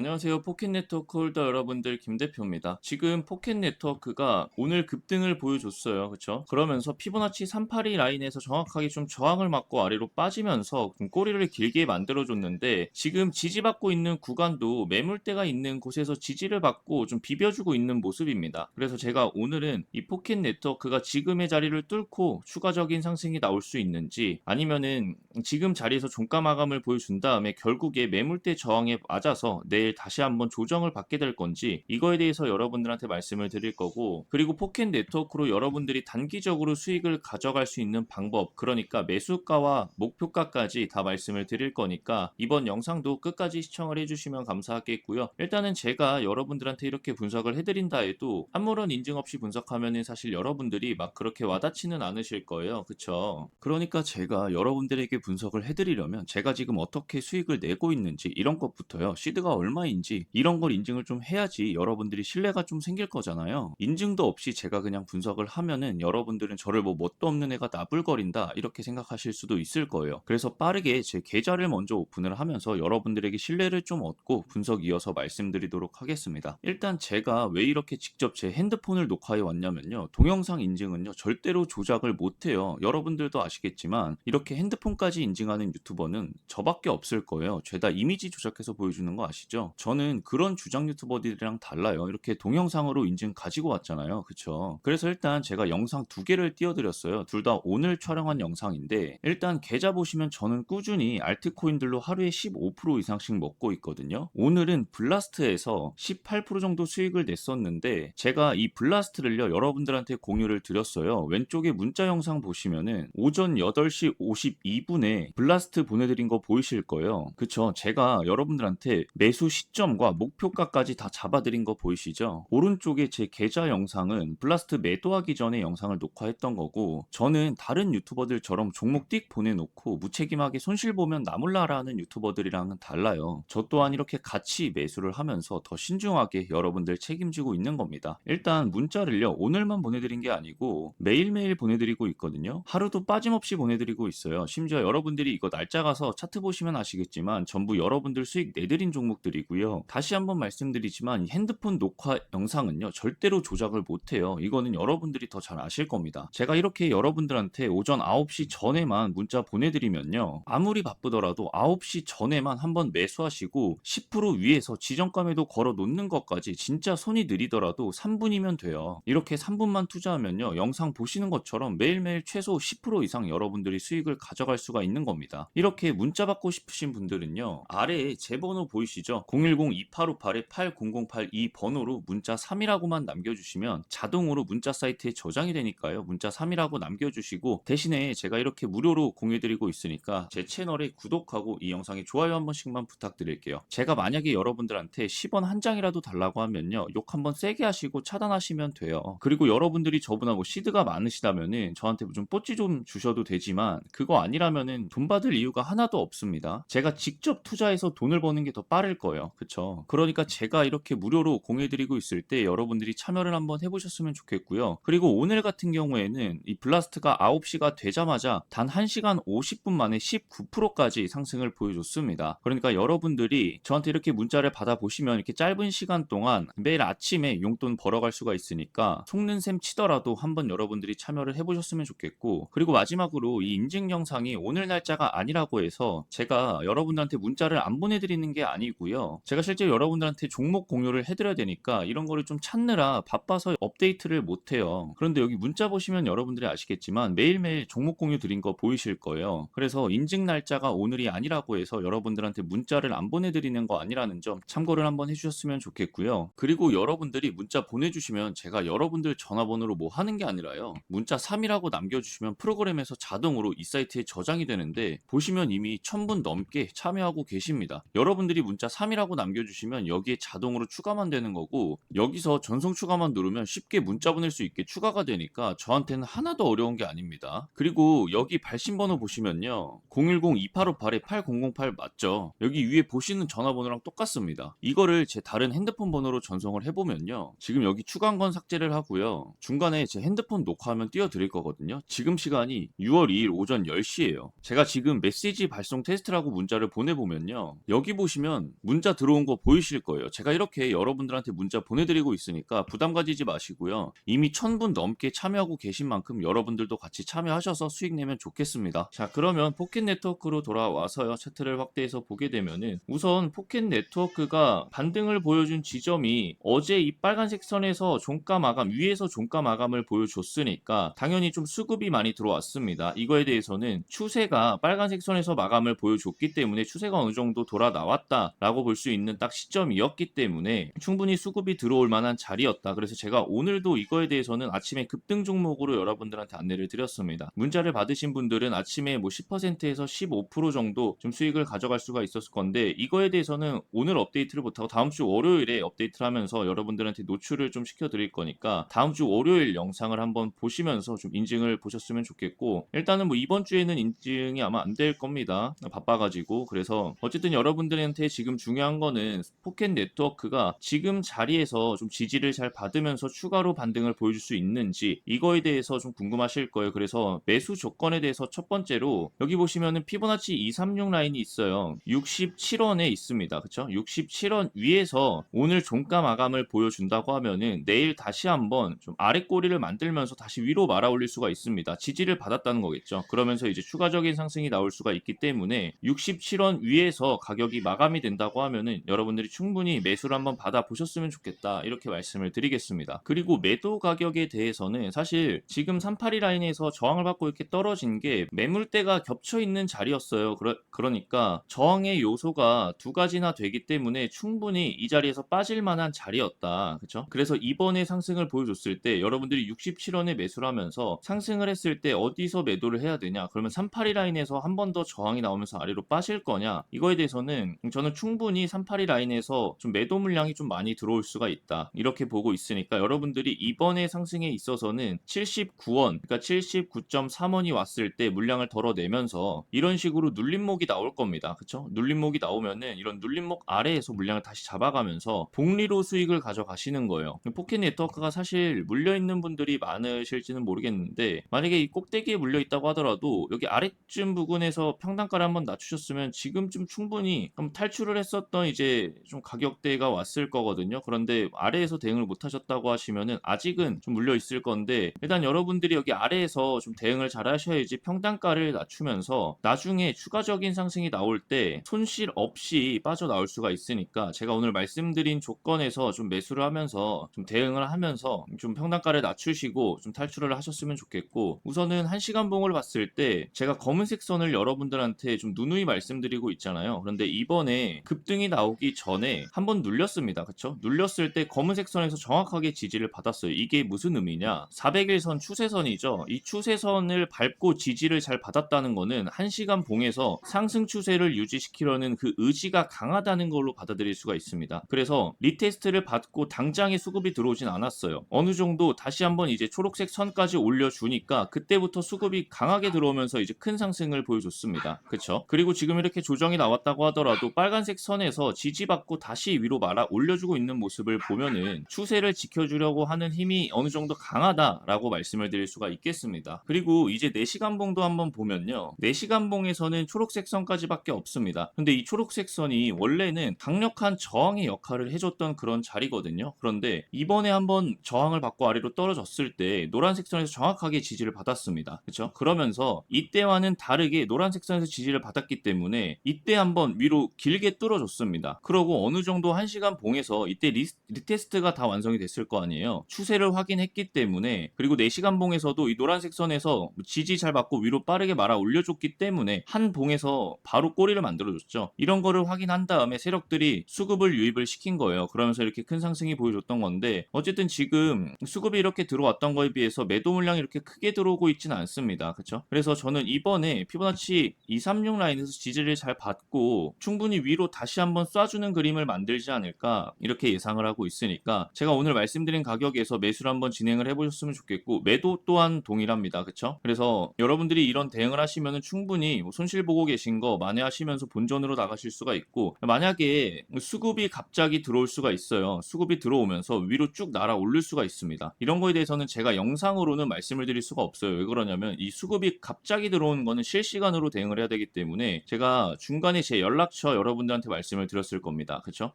안녕하세요. 포켓 네트워크 홀더 여러분들 김 대표입니다. 지금 포켓 네트워크가 오늘 급등을 보여줬어요. 그쵸? 그러면서 피보나치 382 라인에서 정확하게 좀 저항을 맞고 아래로 빠지면서 좀 꼬리를 길게 만들어줬는데 지금 지지받고 있는 구간도 매물대가 있는 곳에서 지지를 받고 좀 비벼주고 있는 모습입니다. 그래서 제가 오늘은 이 포켓 네트워크가 지금의 자리를 뚫고 추가적인 상승이 나올 수 있는지 아니면은 지금 자리에서 종가 마감을 보여준 다음에 결국에 매물대 저항에 맞아서 내일 다시 한번 조정을 받게 될 건지 이거에 대해서 여러분들한테 말씀을 드릴 거고 그리고 포켓 네트워크로 여러분들이 단기적으로 수익을 가져갈 수 있는 방법 그러니까 매수가와 목표가까지 다 말씀을 드릴 거니까 이번 영상도 끝까지 시청을 해주시면 감사하겠고요. 일단은 제가 여러분들한테 이렇게 분석을 해드린다 해도 아무런 인증 없이 분석하면은 사실 여러분들이 막 그렇게 와닿지는 않으실 거예요. 그쵸? 그러니까 제가 여러분들에게 분석을 해드리려면 제가 지금 어떻게 수익을 내고 있는지 이런 것부터요. 시드가 얼마인지 이런 걸 인증을 좀 해야지 여러분들이 신뢰가 좀 생길 거잖아요. 인증도 없이 제가 그냥 분석을 하면은 여러분들은 저를 뭐 뭣도 없는 애가 나불거린다 이렇게 생각하실 수도 있을 거예요. 그래서 빠르게 제 계좌를 먼저 오픈을 하면서 여러분들에게 신뢰를 좀 얻고 분석 이어서 말씀드리도록 하겠습니다. 일단 제가 왜 이렇게 직접 제 핸드폰을 녹화해 왔냐면요. 동영상 인증은요. 절대로 조작을 못해요. 여러분들도 아시겠지만 이렇게 핸드폰까지 인증하는 유튜버는 저밖에 없을 거예요. 죄다 이미지 조작해서 보여주는 거 아시죠? 저는 그런 주장 유튜버들이랑 달라요. 이렇게 동영상으로 인증 가지고 왔잖아요. 그쵸? 그래서 일단 제가 영상 두 개를 띄워드렸어요. 둘 다 오늘 촬영한 영상인데 일단 계좌 보시면 저는 꾸준히 알트코인들로 하루에 15% 이상씩 먹고 있거든요. 오늘은 블라스트에서 18% 정도 수익을 냈었는데 제가 이 블라스트를요 여러분들한테 공유를 드렸어요. 왼쪽에 문자 영상 보시면은 오전 8시 52분 에 블라스트 보내드린 거 보이실 거예요. 그쵸? 제가 여러분들한테 매수 시점과 목표가까지 다 잡아드린 거 보이시죠? 오른쪽에 제 계좌 영상은 블라스트 매도하기 전에 영상을 녹화했던 거고 저는 다른 유튜버들처럼 종목 띡 보내놓고 무책임하게 손실 보면 나몰라라는 유튜버들이랑은 달라요. 저 또한 이렇게 같이 매수를 하면서 더 신중하게 여러분들 책임지고 있는 겁니다. 일단 문자를요 오늘만 보내드린 게 아니고 매일매일 보내드리고 있거든요. 하루도 빠짐없이 보내드리고 있어요. 심지어 여러분들이 이거 날짜 가서 차트 보시면 아시겠지만 전부 여러분들 수익 내드린 종목들이고요. 다시 한번 말씀드리지만 이 핸드폰 녹화 영상은요 절대로 조작을 못해요. 이거는 여러분들이 더 잘 아실 겁니다. 제가 이렇게 여러분들한테 오전 9시 전에만 문자 보내드리면요 아무리 바쁘더라도 9시 전에만 한번 매수하시고 10% 위에서 지정감에도 걸어 놓는 것까지 진짜 손이 느리더라도 3분이면 돼요. 이렇게 3분만 투자하면요 영상 보시는 것처럼 매일매일 최소 10% 이상 여러분들이 수익을 가져갈 수가 있는 겁니다. 이렇게 문자 받고 싶으신 분들은요 아래에 제 번호 보이시죠? 010-2858-8008 이 번호로 문자 3이라고만 남겨주시면 자동으로 문자 사이트에 저장이 되니까요 문자 3이라고 남겨주시고 대신에 제가 이렇게 무료로 공유해드리고 있으니까 제 채널에 구독하고 이 영상에 좋아요 한 번씩만 부탁드릴게요. 제가 만약에 여러분들한테 10원 한 장이라도 달라고 하면요 욕 한번 세게 하시고 차단하시면 돼요. 그리고 여러분들이 뭐 시드가 많으시다면은 저한테 좀 뽀찌 좀 주셔도 되지만 그거 아니라면 은 돈 받을 이유가 하나도 없습니다. 제가 직접 투자해서 돈을 버는 게 더 빠를 거예요. 그쵸? 그러니까 제가 이렇게 무료로 공유해드리고 있을 때 여러분들이 참여를 한번 해보셨으면 좋겠고요. 그리고 오늘 같은 경우에는 이 블라스트가 9시가 되자마자 단 1시간 50분 만에 19%까지 상승을 보여줬습니다. 그러니까 여러분들이 저한테 이렇게 문자를 받아보시면 이렇게 짧은 시간 동안 매일 아침에 용돈 벌어갈 수가 있으니까 속는 셈 치더라도 한번 여러분들이 참여를 해보셨으면 좋겠고 그리고 마지막으로 이 인증 영상이 오늘 날짜가 아니라고 해서 제가 여러분들한테 문자를 안 보내드리는 게 아니고요. 제가 실제 여러분들한테 종목 공유를 해드려야 되니까 이런 거를 좀 찾느라 바빠서 업데이트를 못해요. 그런데 여기 문자 보시면 여러분들이 아시겠지만 매일매일 종목 공유 드린 거 보이실 거예요. 그래서 인증 날짜가 오늘이 아니라고 해서 여러분들한테 문자를 안 보내드리는 거 아니라는 점 참고를 한번 해주셨으면 좋겠고요. 그리고 여러분들이 문자 보내주시면 제가 여러분들 전화번호로 뭐 하는 게 아니라요. 문자 3이라고 남겨주시면 프로그램에서 자동으로 이 사이트에 저장이 되는데 보시면 이미 1000분 넘게 참여하고 계십니다. 여러분들이 문자 3이라고 남겨주시면 여기에 자동으로 추가만 되는 거고 여기서 전송 추가만 누르면 쉽게 문자 보낼 수 있게 추가가 되니까 저한테는 하나도 어려운 게 아닙니다. 그리고 여기 발신 번호 보시면요. 010-2858-8008 맞죠? 여기 위에 보시는 전화번호랑 똑같습니다. 이거를 제 다른 핸드폰 번호로 전송을 해보면요. 지금 여기 추가한 건 삭제를 하고요. 중간에 제 핸드폰 녹화하면 띄워드릴 거거든요. 지금 시간이 6월 2일 오전 10시예요. 제가 지금 메시지 발송 테스트라고 문자를 보내보면요. 여기 보시면 문자 들어온 거 보이실 거예요. 제가 이렇게 여러분들한테 문자 보내드리고 있으니까 부담 가지지 마시고요. 이미 1000분 넘게 참여하고 계신 만큼 여러분들도 같이 참여하셔서 수익 내면 좋겠습니다. 자, 그러면 포켓 네트워크로 돌아와서요. 차트를 확대해서 보게 되면은 우선 포켓 네트워크가 반등을 보여준 지점이 어제 이 빨간색 선에서 종가 마감, 위에서 종가 마감을 보여줬으니까 당연히 좀 수급이 많이 들어왔습니다. 이거에 대해서는 추세 가 빨간색 선에서 마감을 보여줬기 때문에 추세가 어느 정도 돌아 나왔다라고 볼 수 있는 딱 시점이었기 때문에 충분히 수급이 들어올 만한 자리였다. 그래서 제가 오늘도 이거에 대해서는 아침에 급등 종목으로 여러분들한테 안내를 드렸습니다. 문자를 받으신 분들은 아침에 뭐 10%에서 15% 정도 좀 수익을 가져갈 수가 있었을 건데 이거에 대해서는 오늘 업데이트를 못하고 다음 주 월요일에 업데이트를 하면서 여러분들한테 노출을 좀 시켜드릴 거니까 다음 주 월요일 영상을 한번 보시면서 좀 인증을 보셨으면 좋겠고 일단은 뭐 이번 주에는 인증 이 아마 안 될 겁니다. 바빠가지고 그래서 어쨌든 여러분들한테 지금 중요한 거는 포켓 네트워크가 지금 자리에서 좀 지지를 잘 받으면서 추가로 반등을 보여줄 수 있는지 이거에 대해서 좀 궁금하실 거예요. 그래서 매수 조건에 대해서 첫 번째로 여기 보시면은 피보나치 236 라인이 있어요. 67원에 있습니다. 그쵸? 67원 위에서 오늘 종가 마감을 보여준다고 하면은 내일 다시 한번 좀 아래 꼬리를 만들면서 다시 위로 말아 올릴 수가 있습니다. 지지를 받았다는 거겠죠. 그러면서 이제 추가적인 상승이 나올 수가 있기 때문에 67원 위에서 가격이 마감이 된다고 하면은 여러분들이 충분히 매수를 한번 받아 보셨으면 좋겠다. 이렇게 말씀을 드리겠습니다. 그리고 매도 가격에 대해서는 사실 지금 382 라인에서 저항을 받고 이렇게 떨어진 게 매물대가 겹쳐 있는 자리였어요. 그러, 그러니까 저항의 요소가 두 가지나 되기 때문에 충분히 이 자리에서 빠질 만한 자리였다. 그렇죠? 그래서 이번에 상승을 보여줬을 때 여러분들이 67원에 매수를 하면서 상승을 했을 때 어디서 매도를 해야 되냐? 그러면 382 라인에서 한 번 더 저항이 나오면서 아래로 빠질 거냐? 이거에 대해서는 저는 충분히 382 라인에서 좀 매도 물량이 좀 많이 들어올 수가 있다. 이렇게 보고 있으니까 여러분들이 이번에 상승에 있어서는 79원, 그러니까 79.3원이 왔을 때 물량을 덜어내면서 이런 식으로 눌림목이 나올 겁니다. 그쵸? 눌림목이 나오면은 이런 눌림목 아래에서 물량을 다시 잡아가면서 복리로 수익을 가져가시는 거예요. 포켓 네트워크가 사실 물려있는 분들이 많으실지는 모르겠는데 만약에 이 꼭대기에 물려있다고 하더라도 여기 아래 쯤 부근에서 평단가를 한번 낮추셨으면 지금쯤 충분히 좀 탈출을 했었던 이제 좀 가격대가 왔을 거거든요. 그런데 아래에서 대응을 못 하셨다고 하시면은 아직은 좀 물려 있을 건데 일단 여러분들이 여기 아래에서 좀 대응을 잘 하셔야지 평단가를 낮추면서 나중에 추가적인 상승이 나올 때 손실 없이 빠져나올 수가 있으니까 제가 오늘 말씀드린 조건에서 좀 매수를 하면서 좀 대응을 하면서 좀 평단가를 낮추시고 좀 탈출을 하셨으면 좋겠고 우선은 한 시간 봉을 봤을 때 제가 검은 색 선을 여러분들한테 좀 누누이 말씀드리고 있잖아요. 그런데 이번에 급등이 나오기 전에 한번 눌렸습니다. 그쵸? 눌렸을 때 검은색 선에서 정확하게 지지를 받았어요. 이게 무슨 의미냐? 400일선 추세선이죠. 이 추세선을 밟고 지지를 잘 받았다는 거는 1시간 봉에서 상승 추세를 유지시키려는 그 의지가 강하다는 걸로 받아들일 수가 있습니다. 그래서 리테스트를 받고 당장에 수급이 들어오진 않았어요. 어느 정도 다시 한번 이제 초록색 선까지 올려주니까 그때부터 수급이 강하게 들어오면서 이제 큰 상 승을 보여줬습니다. 그쵸? 그리고 지금 이렇게 조정이 나왔다고 하더라도 빨간색 선에서 지지받고 다시 위로 말아 올려주고 있는 모습을 보면은 추세를 지켜주려고 하는 힘이 어느 정도 강하다라고 말씀을 드릴 수가 있겠습니다. 그리고 이제 4시간 봉도 한번 보면요. 4시간 봉에서는 초록색 선까지밖에 없습니다. 근데 이 초록색 선이 원래는 강력한 저항의 역할을 해줬던 그런 자리거든요. 그런데 이번에 한번 저항을 받고 아래로 떨어졌을 때 노란색 선에서 정확하게 지지를 받았습니다. 그렇죠? 그러면서 이때와는 다르게 노란 색 선에서 지지를 받았기 때문에 이때 한번 위로 길게 뚫어줬습니다. 그러고 어느 정도 1시간 봉에서 이때 리, 리테스트가 다 완성이 됐을 거 아니에요. 추세를 확인했기 때문에 그리고 4시간 봉에서도 이 노란색 선에서 지지 잘 받고 위로 빠르게 말아 올려줬기 때문에 한 봉에서 바로 꼬리를 만들어줬죠. 이런 거를 확인한 다음에 세력들이 수급을 유입을 시킨 거예요. 그러면서 이렇게 큰 상승이 보여줬던 건데 어쨌든 지금 수급이 이렇게 들어왔던 거에 비해서 매도 물량이 이렇게 크게 들어오고 있지는 않습니다. 그렇죠? 그래서 저는 이번 에 피보나치 236 라인에서 지지를 잘 받고 충분히 위로 다시 한번 쏴주는 그림을 만들지 않을까 이렇게 예상을 하고 있으니까 제가 오늘 말씀드린 가격에서 매수를 한번 진행을 해보셨으면 좋겠고 매도 또한 동일합니다. 그렇죠? 그래서 여러분들이 이런 대응을 하시면 충분히 뭐 손실 보고 계신 거 만회하시면서 본전으로 나가실 수가 있고 만약에 수급이 갑자기 들어올 수가 있어요. 수급이 들어오면서 위로 쭉 날아 올릴 수가 있습니다. 이런 거에 대해서는 제가 영상으로는 말씀을 드릴 수가 없어요. 왜 그러냐면 이 수급이 갑자기 들어오는 거는 실시간으로 대응을 해야 되기 때문에 제가 중간에 제 연락처 여러분들한테 말씀을 드렸을 겁니다. 그쵸?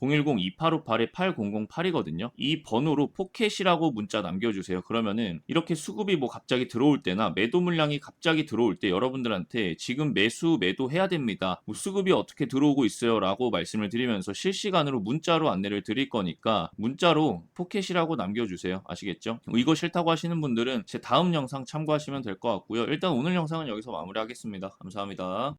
010-2858-8008이거든요. 이 번호로 포켓이라고 문자 남겨주세요. 그러면은 이렇게 수급이 뭐 갑자기 들어올 때나 매도 물량이 갑자기 들어올 때 여러분들한테 지금 매수 매도 해야 됩니다. 뭐 수급이 어떻게 들어오고 있어요 라고 말씀을 드리면서 실시간으로 문자로 안내를 드릴 거니까 문자로 포켓이라고 남겨주세요. 아시겠죠? 뭐 이거 싫다고 하시는 분들은 제 다음 영상 참고하시면 될 것 같고요. 일단 오늘 영상은 여기서 마무리 하겠습니다. 감사합니다.